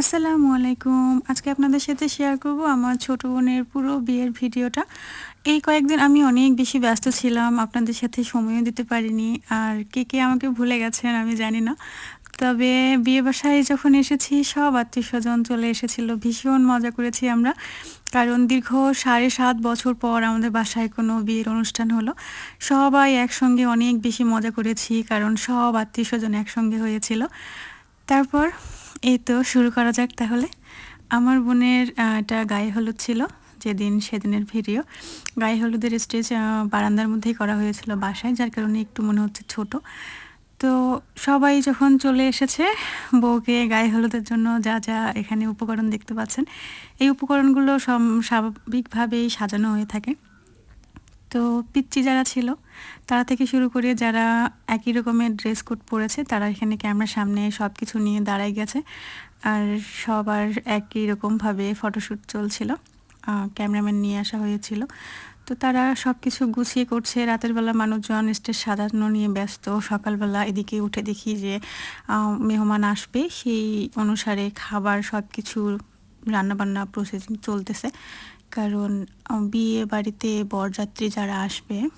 আসসালামু আলাইকুম। আজকে আপনাদের সাথে শেয়ার করব আমার ছোট বোনের পুরো বিয়ের ভিডিওটা। এই কয়েকদিন আমি অনেক বেশি ব্যস্ত ছিলাম, আপনাদের সাথে সময়ও দিতে পারিনি। আর কে কে আমাকে ভুলে গেছেন আমি জানি না। তবে বিয়ে বাসায় যখন এসেছি, সব আত্মীয় স্বজন চলে এসেছিল। ভীষণ মজা করেছি আমরা। কারণ দীর্ঘ সাড়ে সাত বছর পর আমাদের বাসায় কোনো বিয়ের অনুষ্ঠান হলো। সবাই একসঙ্গে অনেক বেশি মজা করেছি, কারণ সব আত্মীয় স্বজন একসঙ্গে হয়েছিল। তারপর এই তো শুরু করা যাক তাহলে। আমার বোনের এটা গায়ে হলুদ ছিল যেদিন, সেদিনের ভিডিও গায়ে হলুদের স্টেজ বারান্দার মধ্যেই করা হয়েছিল বাসায়, যার কারণে একটু মনে হচ্ছে ছোট। তো সবাই যখন চলে এসেছে, বউকে গায়ে হলুদের জন্য যা যা এখানে উপকরণ দেখতে পাচ্ছেন, এই উপকরণগুলো সব স্বাভাবিকভাবেই সাজানো হয়ে থাকে। তো পিচ্চি যারা ছিল, তারা থেকে শুরু করে যারা একই রকমের ড্রেস কোড পরেছে, তারা এখানে ক্যামেরার সামনে সব কিছু নিয়ে দাঁড়াই গেছে। আর সবার একই রকমভাবে ফটোশ্যুট চলছিল ক্যামেরাম্যান নিয়ে আসা হয়েছিল। তো তারা সব কিছু গুছিয়ে করছে, রাতের বেলা মানুষজন স্টেজ সাজানো নিয়ে ব্যস্ত, সকালবেলা এদিকে উঠে দেখি যে মেহমান আসবে, সেই অনুসারে খাবার সব কিছু রান্নাবান্না প্রসেসিং চলতেছে। কারণ বিয়ে বাড়িতে বরযাত্রী যারা আসবে,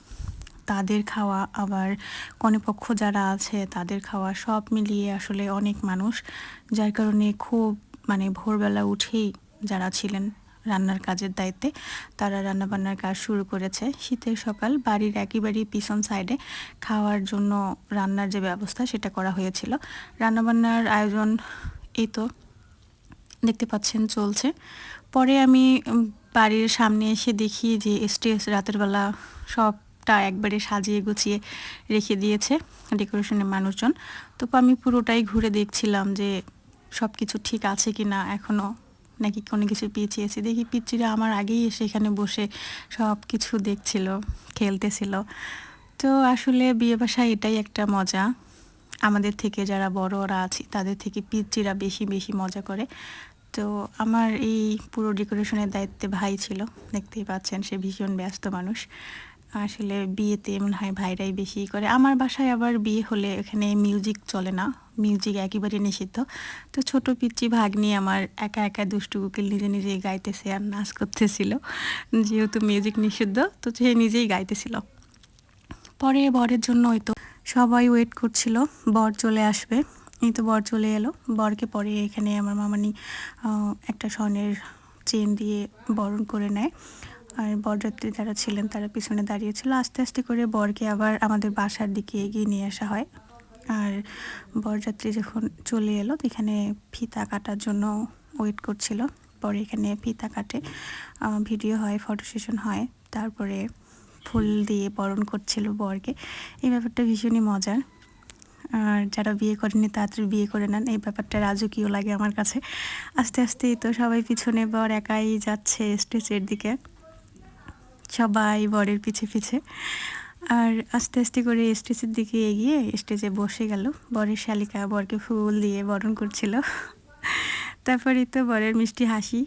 তাদের খাওয়া আবার কনেপক্ষ যারা আছে, তাদের খাওয়া সব মিলিয়ে আসলে অনেক মানুষ। যার কারণে খুব মানে ভোরবেলা উঠেই যারা ছিলেন রান্নার কাজের দায়িত্বে, তারা রান্নাবান্নার কাজ শুরু করেছে। শীতের সকাল, বাড়ির একেবারেই পিছন সাইডে খাওয়ার জন্য রান্নার যে ব্যবস্থা, সেটা করা হয়েছিল। রান্নাবান্নার আয়োজন এই তো। দেখতে পাচ্ছেন, চলছে। পরে আমি বাড়ির সামনে এসে দেখি যে স্টেজ রাতের বেলা সবটা একবারে সাজিয়ে গুছিয়ে রেখে দিয়েছে ডেকোরেশনের মানুষজন। তো আমি পুরোটাই ঘুরে দেখছিলাম যে সব কিছু ঠিক আছে কি না এখনও নাকি কোনো কিছু পিছিয়েছে। দেখি পিচ্চিরা আমার আগেই এসে এখানে বসে সব কিছু দেখছিল, খেলতেছিল। তো আসলে বিয়ে বাসায় এটাই একটা মজা। আমাদের থেকে যারা বড়রা আছি, তাদের থেকে পিচ্চিরা বেশি বেশি মজা করে। তো আমার এই পুরো ডেকোরেশনের দায়িত্বে ভাই ছিল, দেখতেই পাচ্ছেন সে ভীষণ ব্যস্ত মানুষ। আসলে বিয়েতে মনে হয় ভাইরাই বেশি করে। আমার বাসায় আবার বিয়ে হলে এখানে মিউজিক চলে না মিউজিক একেবারে নিষিদ্ধ। তো ছোট পিচ্ছি ভাগ নিয়ে আমার একা একা দুষ্টু কুকিল নিজে নিজেই গাইতেছে আর নাচ করতেছিল। যেহেতু মিউজিক নিষিদ্ধ, তো সে নিজেই গাইতেছিল। পরে বরের জন্য হয়তো সবাই ওয়েট করছিল, বর চলে আসবে। এই তো বর চলে এলো। বরকে পরে এখানে আমার মামানি একটা স্বর্ণের চেন দিয়ে বরণ করে নেয়। আর বরযাত্রী যারা ছিলেন, তারা পিছনে দাঁড়িয়েছিল আস্তে আস্তে করে বরকে আবার আমাদের বাসার দিকে এগিয়ে নিয়ে আসা হয়। আর বরযাত্রী যখন চলে এলো, এখানে ফিতা কাটার জন্য ওয়েট করছিল। পরে এখানে ফিতা কাটে। ভিডিও হয় ফটো সেশন হয়। তারপরে ফুল দিয়ে বরণ করছিল বরকে। এই ব্যাপারটা ভীষণই মজার। আর যারা বিয়ে করেনি তাড়াতাড়ি বিয়ে করে নেন। এই ব্যাপারটা রাজকীয় লাগে আমার কাছে। আস্তে আস্তে তো সবাই পিছনে বর একাই যাচ্ছে স্টেজের দিকে। সবাই বরের পিছে পিছে। আর আস্তে আস্তে করে স্টেজের দিকে এগিয়ে স্টেজে বসে গেল। বরের শালিকা বরকে ফুল দিয়ে বরণ করছিল। তারপরে তো বরের মিষ্টি হাসি।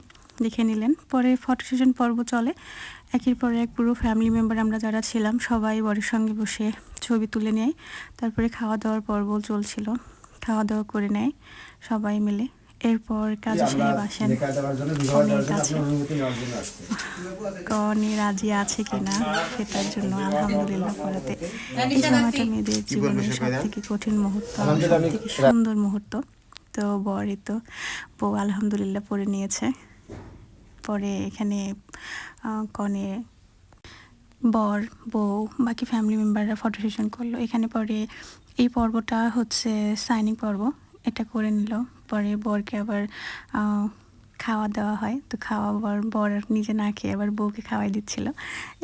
দেখে নিলেন। পরে ফটো সেশন পর্ব চলে। একের পর এক পুরো ফ্যামিলি মেম্বার আমরা যারা ছিলাম সবাই বরের সঙ্গে বসে ছবি তুলে নেয়। তারপরে খাওয়া দাওয়ার পর্ব চলছিল। খাওয়া দাওয়া করে নেয় সবাই মিলে। এরপর কাজী সাহেব আসেন। কনের কাছে কনে রাজি আছে কিনা সেটার জন্য আলহামদুলিল্লাহ করাতে এই সময়টা মেয়েদের জীবনের সব থেকে কঠিন মুহূর্ত সব থেকে সুন্দর মুহূর্ত। তো বরই তো বউ আলহামদুলিল্লাহ পরে নিয়েছে। পরে এখানে কনে বর, বউ, বাকি ফ্যামিলি মেম্বাররা ফটো সেশন করল। এখানে পরে এই পর্বটা হচ্ছে সাইনিং পর্ব। এটা করে নিল। পরে বরকে আবার খাওয়া দেওয়া হয়। তো খাওয়া বর বর নিজে না খেয়ে আবার বউকে খাওয়াই দিচ্ছিল।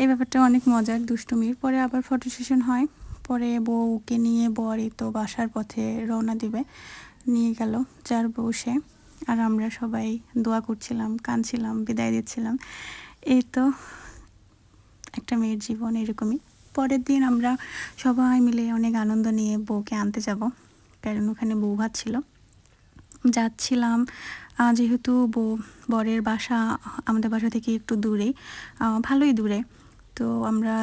এই ব্যাপারটা অনেক মজার, দুষ্টুমির। পরে আবার ফটো সেশন হয়। পরে বউকে নিয়ে বরই তো বাসার পথে রওনা দিবে। নিয়ে গেল। যার বউ সে। আর আমরা সবাই দোয়া করছিলাম, কাঁদছিলাম, বিদায় দিচ্ছিলাম। এই তো একটা মেয়ের জীবন এরকমই। পরের দিন আমরা সবাই মিলে অনেক আনন্দ নিয়ে বউকে আনতে যাব, কারণ ওখানে বউ ভাত ছিল। যাচ্ছিলাম যেহেতু বউ বরের বাসা আমাদের বাসা থেকে একটু দূরে ভালোই দূরে। তো আমরা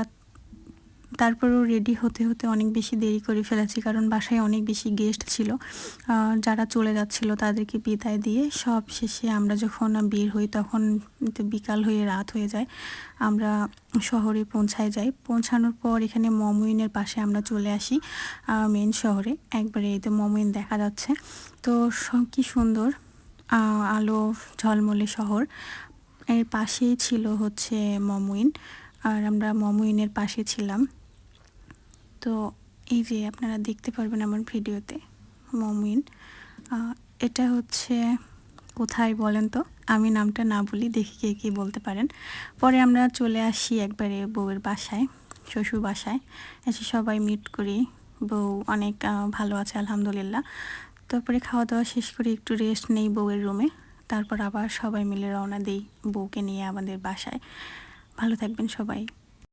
তারপরেও রেডি হতে হতে অনেক বেশি দেরি করে ফেলেছি, কারণ বাসায় অনেক বেশি গেস্ট ছিল। যারা চলে যাচ্ছিল তাদেরকে বিদায় দিয়ে সব শেষে আমরা যখন বের হই তখন তো বিকাল হয়ে রাত হয়ে যায়, আমরা শহরে পৌঁছায় যাই। পৌঁছানোর পর এখানে মমইনের পাশে আমরা চলে আসি মেন শহরে। একবারে এই তো মমইন দেখা যাচ্ছে। তো কি সুন্দর আলো ঝলমলে শহর। এর পাশেই ছিল হচ্ছে মমইন, আর আমরা মমইনের পাশে ছিলাম। তো এই যে আপনারা দেখতে পারবেন আমার ভিডিওতে, মমিন এটা হচ্ছে কোথায় বলেন তো? আমি নামটা না বলি, দেখি কে কী বলতে পারেন। পরে আমরা চলে আসি একবারে বউয়ের বাসায়, শ্বশুর বাসায়। এসে সবাই মিট করি। বউ অনেক ভালো আছে, আলহামদুলিল্লাহ। তারপরে খাওয়া দাওয়া শেষ করে একটু রেস্ট নেই বউয়ের রুমে তারপর আবার সবাই মিলে রওনা দিই বউকে নিয়ে আমাদের বাসায়। ভালো থাকবেন সবাই।